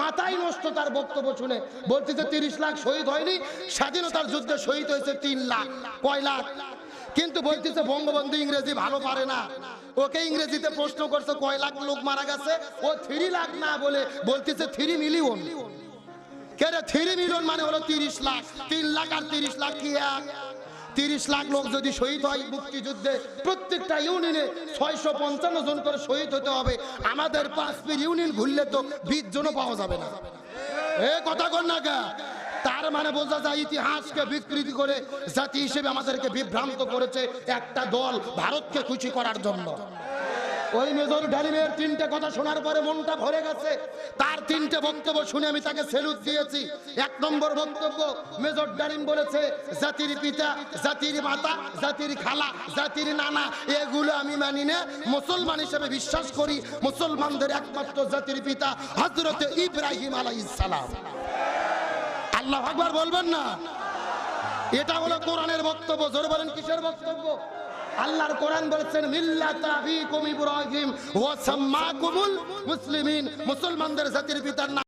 মাথায় নষ্ট তার বক্তব্য শুনে। বলতেছে তিরিশ লাখ শহীদ হয়নি, স্বাধীনতার যুদ্ধে শহীদ হয়েছে তিন লাখ, কয় লাখ? কিন্তু বলতেছে বঙ্গবন্ধু ইংরেজি ভালো পারে না। ওকে ইংরেজিতে প্রশ্ন করছে, কয় লাখ লোক মারা গেছে? ও থ্রি লাখ না বলে বলতেছে থ্রি মিলিয়ন। কেরে থ্রি মিলিয়ন মানে হলো তিরিশ লাখ, তিন লাখ আর তিরিশ লাখ কি এক? তিরিশ লাখ লোক যদি শহীদ হয় মুক্তিযুদ্ধে প্রত্যেকটা ইউনিয়নে ছয়শো পঞ্চান্ন জন করে শহীদ হতে হবে। আমাদের পাঁচ পীর ইউনিয়ন ঘুরলে তো বিশ জনও পাওয়া যাবে না। এ কথা কর না গা তার মানে বোঝা যায় ইতিহাসকে বিকৃতি করে জাতি হিসেবে আমাদেরকে বিভ্রান্ত করেছে একটা দল ভারতকে খুশি করার জন্য। ওই মেজর ডালিমের তিনটে কথা শোনার পরে মনটা ভরে গেছে। তার তিনটে বক্তব্য শুনে আমি তাকে সেলুট দিয়েছি। এক নম্বর বক্তব্য, মেজর ডালিম বলেছে, জাতির পিতা, জাতির মাতা, জাতির খালা, জাতির নানা, এগুলো আমি মানি না। মুসলমান হিসেবে বিশ্বাস করি, মুসলমানদের একমাত্র জাতির পিতা হজরতে ইব্রাহিম আলাইহিস সালাম। আল্লাহ আকবার বলবেন না? এটা হলো কোরআনের বক্তব্য, জোরে বলেন কিসের বক্তব্য? আল্লাহর কোরআন বলেছেন মিল্লাতা আবিকুম ইব্রাহিম ওয়া সাম্মাকুমুল মুসলিমিন। মুসলমানদের জাতির পিতার